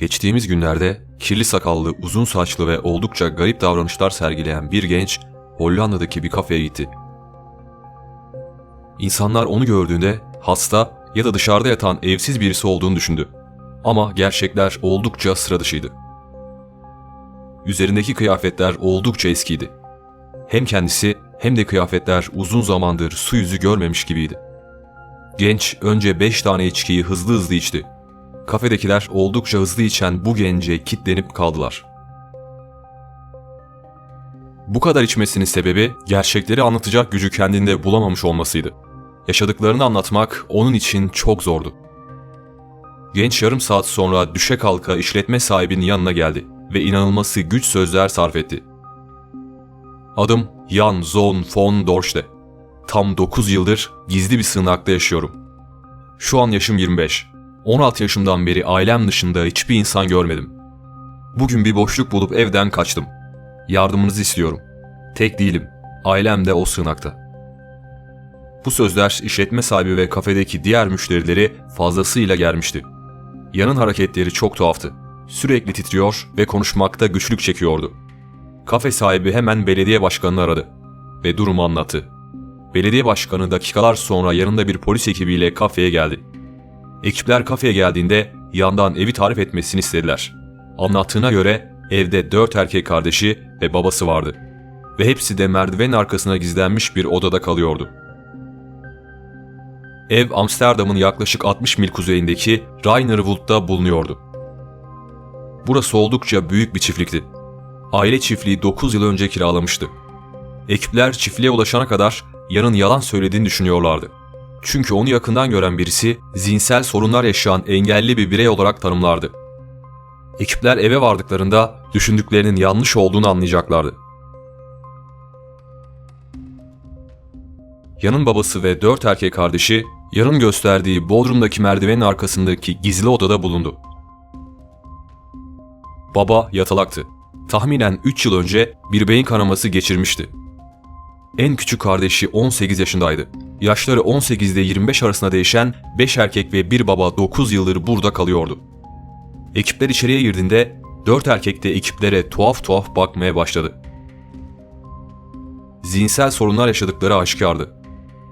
Geçtiğimiz günlerde kirli sakallı, uzun saçlı ve oldukça garip davranışlar sergileyen bir genç Hollanda'daki bir kafeye gitti. İnsanlar onu gördüğünde hasta ya da dışarıda yatan evsiz birisi olduğunu düşündü. Ama gerçekler oldukça sıra dışıydı. Üzerindeki kıyafetler oldukça eskiydi. Hem kendisi hem de kıyafetler uzun zamandır su yüzü görmemiş gibiydi. Genç önce 5 tane içkiyi hızlı hızlı içti. Kafedekiler oldukça hızlı içen bu gence kitlenip kaldılar. Bu kadar içmesinin sebebi gerçekleri anlatacak gücü kendinde bulamamış olmasıydı. Yaşadıklarını anlatmak onun için çok zordu. Genç yarım saat sonra düşe kalka işletme sahibinin yanına geldi ve inanılması güç sözler sarf etti. Adım Jan Zoon von Dorste. Tam 9 yıldır gizli bir sığınakta yaşıyorum. Şu an yaşım 25. 16 yaşımdan beri ailem dışında hiçbir insan görmedim. Bugün bir boşluk bulup evden kaçtım. Yardımınızı istiyorum. Tek değilim. Ailem de o sığınakta. Bu sözler işletme sahibi ve kafedeki diğer müşterileri fazlasıyla germişti. Yanın hareketleri çok tuhaftı. Sürekli titriyor ve konuşmakta güçlük çekiyordu. Kafe sahibi hemen belediye başkanını aradı ve durumu anlattı. Belediye başkanı dakikalar sonra yanında bir polis ekibiyle kafeye geldi. Ekipler kafeye geldiğinde yandan evi tarif etmesini istediler. Anlattığına göre evde dört erkek kardeşi ve babası vardı. Ve hepsi de merdivenin arkasına gizlenmiş bir odada kalıyordu. Ev Amsterdam'ın yaklaşık 60 mil kuzeyindeki Rainerwold'da bulunuyordu. Burası oldukça büyük bir çiftlikti. Aile çiftliği 9 yıl önce kiralamıştı. Ekipler çiftliğe ulaşana kadar Yan'ın yalan söylediğini düşünüyorlardı. Çünkü onu yakından gören birisi zihinsel sorunlar yaşayan engelli bir birey olarak tanımlardı. Ekipler eve vardıklarında düşündüklerinin yanlış olduğunu anlayacaklardı. Yan'ın babası ve dört erkek kardeşi Yan'ın gösterdiği Bodrum'daki merdivenin arkasındaki gizli odada bulundu. Baba yatalaktı. Tahminen 3 yıl önce bir beyin kanaması geçirmişti. En küçük kardeşi 18 yaşındaydı. Yaşları 18 ile 25 arasında değişen 5 erkek ve bir baba 9 yıldır burada kalıyordu. Ekipler içeriye girdiğinde 4 erkek de ekiplere tuhaf tuhaf bakmaya başladı. Zihinsel sorunlar yaşadıkları aşikardı.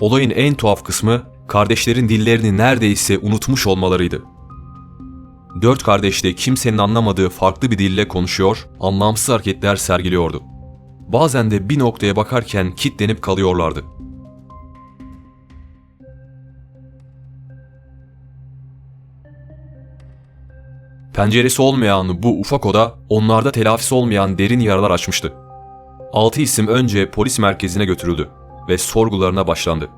Olayın en tuhaf kısmı kardeşlerin dillerini neredeyse unutmuş olmalarıydı. Dört kardeş de kimsenin anlamadığı farklı bir dille konuşuyor, anlamsız hareketler sergiliyordu. Bazen de bir noktaya bakarken kitlenip kalıyorlardı. Penceresi olmayan bu ufak oda onlarda telafisi olmayan derin yaralar açmıştı. Altı isim önce polis merkezine götürüldü ve sorgularına başlandı.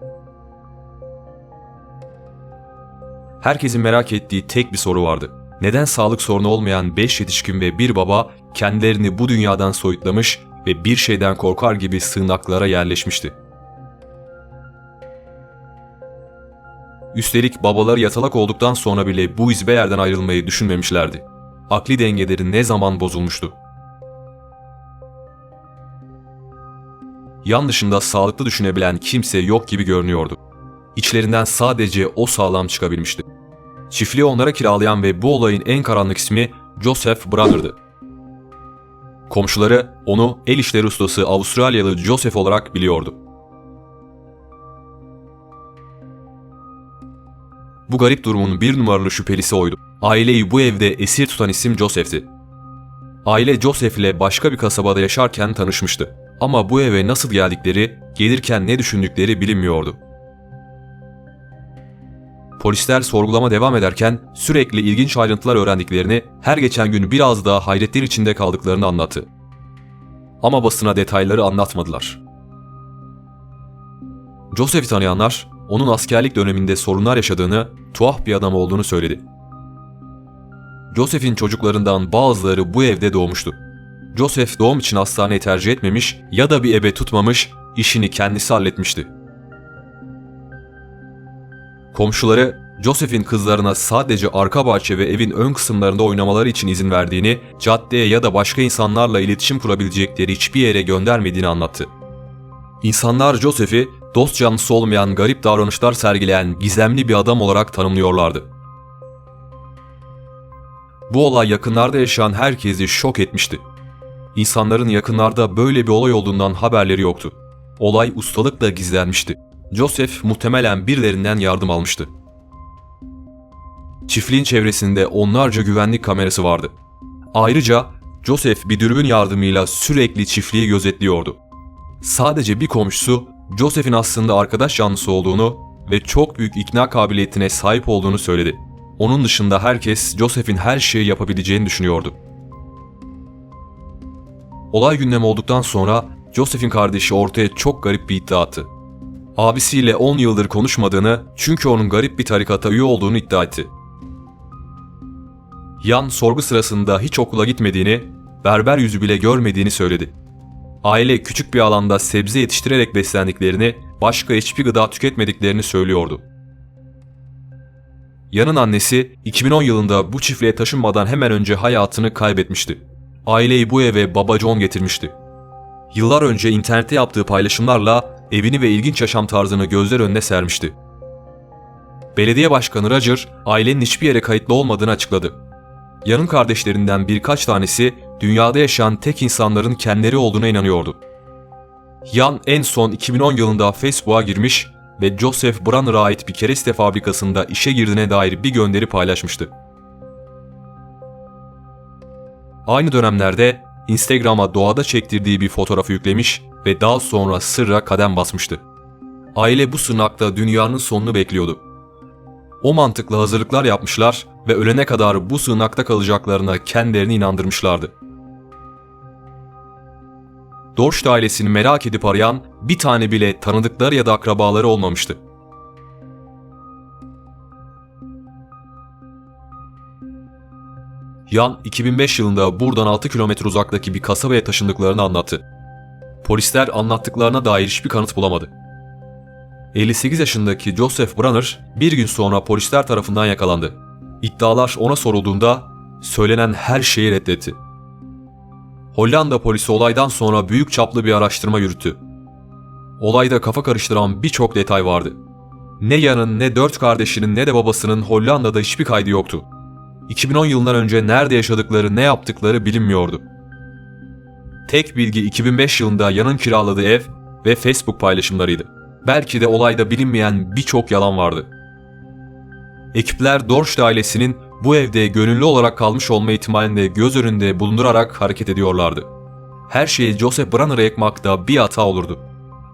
Herkesin merak ettiği tek bir soru vardı. Neden sağlık sorunu olmayan 5 yetişkin ve bir baba kendilerini bu dünyadan soyutlamış ve bir şeyden korkar gibi sığınaklara yerleşmişti? Üstelik babaları yatalak olduktan sonra bile bu izbe yerden ayrılmayı düşünmemişlerdi. Akli dengeleri ne zaman bozulmuştu? Yan dışında sağlıklı düşünebilen kimse yok gibi görünüyordu. İçlerinden sadece o sağlam çıkabilmişti. Çiftliği onlara kiralayan ve bu olayın en karanlık ismi Joseph Brother'dı. Komşuları onu el işleri ustası Avustralyalı Joseph olarak biliyordu. Bu garip durumun bir numaralı şüphelisi oydu. Aileyi bu evde esir tutan isim Joseph'ti. Aile Joseph ile başka bir kasabada yaşarken tanışmıştı. Ama bu eve nasıl geldikleri, gelirken ne düşündükleri bilinmiyordu. Polisler sorgulama devam ederken sürekli ilginç ayrıntılar öğrendiklerini, her geçen gün biraz daha hayretler içinde kaldıklarını anlattı. Ama basına detayları anlatmadılar. Joseph'i tanıyanlar, onun askerlik döneminde sorunlar yaşadığını, tuhaf bir adam olduğunu söyledi. Joseph'in çocuklarından bazıları bu evde doğmuştu. Joseph doğum için hastaneyi tercih etmemiş ya da bir ebe tutmamış, işini kendisi halletmişti. Komşuları Joseph'in kızlarına sadece arka bahçe ve evin ön kısımlarında oynamaları için izin verdiğini, caddeye ya da başka insanlarla iletişim kurabilecekleri hiçbir yere göndermediğini anlattı. İnsanlar Joseph'i dost canlısı olmayan garip davranışlar sergileyen gizemli bir adam olarak tanımlıyorlardı. Bu olay yakınlarda yaşayan herkesi şok etmişti. İnsanların yakınlarda böyle bir olay olduğundan haberleri yoktu. Olay ustalıkla gizlenmişti. Joseph muhtemelen birilerinden yardım almıştı. Çiftliğin çevresinde onlarca güvenlik kamerası vardı. Ayrıca Joseph bir dürbün yardımıyla sürekli çiftliği gözetliyordu. Sadece bir komşusu Joseph'in aslında arkadaş canlısı olduğunu ve çok büyük ikna kabiliyetine sahip olduğunu söyledi. Onun dışında herkes Joseph'in her şeyi yapabileceğini düşünüyordu. Olay gündem olduktan sonra Joseph'in kardeşi ortaya çok garip bir iddia attı. Abisiyle 10 yıldır konuşmadığını çünkü onun garip bir tarikata üye olduğunu iddia etti. Yan sorgu sırasında hiç okula gitmediğini, berber yüzü bile görmediğini söyledi. Aile küçük bir alanda sebze yetiştirerek beslendiklerini, başka hiçbir gıda tüketmediklerini söylüyordu. Yan'ın annesi 2010 yılında bu çiftliğe taşınmadan hemen önce hayatını kaybetmişti. Aileyi bu eve baba John getirmişti. Yıllar önce internette yaptığı paylaşımlarla evini ve ilginç yaşam tarzını gözler önüne sermişti. Belediye Başkanı Roger, ailenin hiçbir yere kayıtlı olmadığını açıkladı. Yanın kardeşlerinden birkaç tanesi dünyada yaşayan tek insanların kendileri olduğuna inanıyordu. Yan en son 2010 yılında Facebook'a girmiş ve Joseph Brunner'a ait bir kereste fabrikasında işe girdiğine dair bir gönderi paylaşmıştı. Aynı dönemlerde Instagram'a doğada çektirdiği bir fotoğrafı yüklemiş ve daha sonra sırra kadem basmıştı. Aile bu sınakta dünyanın sonunu bekliyordu. O mantıkla hazırlıklar yapmışlar ve ölene kadar bu sığınakta kalacaklarına kendilerini inandırmışlardı. Dorst ailesini merak edip arayan bir tane bile tanıdıkları ya da akrabaları olmamıştı. Yan 2005 yılında buradan 6 kilometre uzaktaki bir kasabaya taşındıklarını anlattı. Polisler anlattıklarına dair hiçbir kanıt bulamadı. 58 yaşındaki Joseph Brunner bir gün sonra polisler tarafından yakalandı. İddialar ona sorulduğunda söylenen her şeyi reddetti. Hollanda polisi olaydan sonra büyük çaplı bir araştırma yürüttü. Olayda kafa karıştıran birçok detay vardı. Ne Yan'ın ne dört kardeşinin ne de babasının Hollanda'da hiçbir kaydı yoktu. 2010 yılından önce nerede yaşadıkları ne yaptıkları bilinmiyordu. Tek bilgi 2005 yılında Yan'ın kiraladığı ev ve Facebook paylaşımlarıydı. Belki de olayda bilinmeyen birçok yalan vardı. Ekipler Dorsch ailesinin bu evde gönüllü olarak kalmış olma ihtimalini de göz önünde bulundurarak hareket ediyorlardı. Her şeyi Joseph Brunner'a yakmakta bir hata olurdu.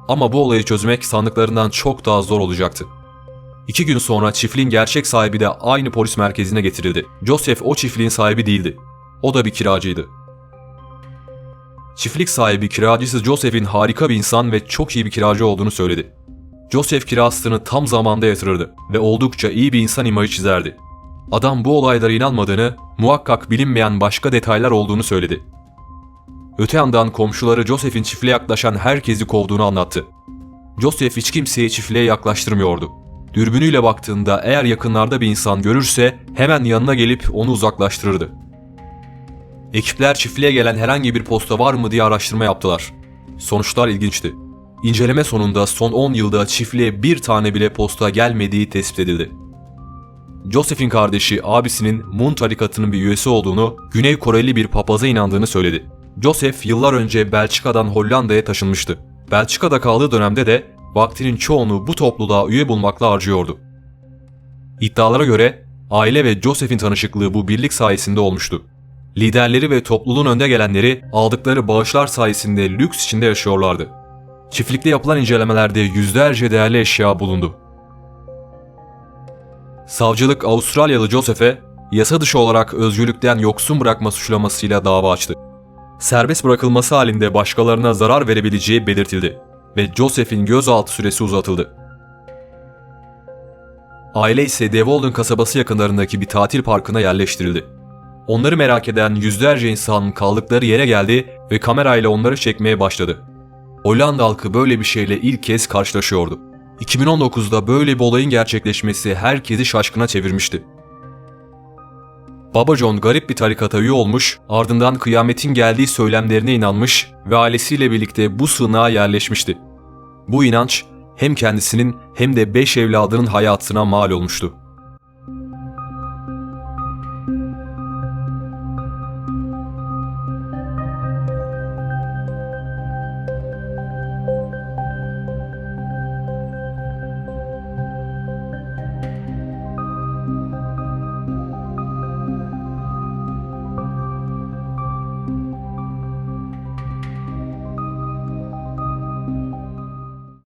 Ama bu olayı çözmek sandıklarından çok daha zor olacaktı. İki gün sonra çiftliğin gerçek sahibi de aynı polis merkezine getirildi. Joseph o çiftliğin sahibi değildi. O da bir kiracıydı. Çiftlik sahibi kiracısı Joseph'in harika bir insan ve çok iyi bir kiracı olduğunu söyledi. Joseph kirasını tam zamanda yatırırdı ve oldukça iyi bir insan imajı çizerdi. Adam bu olaylara inanmadığını, muhakkak bilinmeyen başka detaylar olduğunu söyledi. Öte yandan komşuları Joseph'in çiftliğe yaklaşan herkesi kovduğunu anlattı. Joseph hiç kimseyi çiftliğe yaklaştırmıyordu. Dürbünüyle baktığında eğer yakınlarda bir insan görürse hemen yanına gelip onu uzaklaştırırdı. Ekipler çiftliğe gelen herhangi bir posta var mı diye araştırma yaptılar. Sonuçlar ilginçti. İnceleme sonunda son 10 yılda çiftliğe bir tane bile posta gelmediği tespit edildi. Joseph'in kardeşi abisinin Moon tarikatının bir üyesi olduğunu, Güney Koreli bir papaza inandığını söyledi. Joseph yıllar önce Belçika'dan Hollanda'ya taşınmıştı. Belçika'da kaldığı dönemde de vaktinin çoğunu bu topluluğa üye bulmakla harcıyordu. İddialara göre aile ve Joseph'in tanışıklığı bu birlik sayesinde olmuştu. Liderleri ve topluluğun önde gelenleri aldıkları bağışlar sayesinde lüks içinde yaşıyorlardı. Çiftlikte yapılan incelemelerde yüzlerce değerli eşya bulundu. Savcılık Avustralyalı Joseph'e yasa dışı olarak özgürlükten yoksun bırakma suçlamasıyla dava açtı. Serbest bırakılması halinde başkalarına zarar verebileceği belirtildi ve Joseph'in gözaltı süresi uzatıldı. Aile ise Devolden kasabası yakınlarındaki bir tatil parkına yerleştirildi. Onları merak eden yüzlerce insan kaldıkları yere geldi ve kamerayla onları çekmeye başladı. Hollanda halkı böyle bir şeyle ilk kez karşılaşıyordu. 2019'da böyle bir olayın gerçekleşmesi herkesi şaşkına çevirmişti. Baba John garip bir tarikata üye olmuş, ardından kıyametin geldiği söylemlerine inanmış ve ailesiyle birlikte bu sığınağa yerleşmişti. Bu inanç, hem kendisinin hem de beş evladının hayatına mal olmuştu.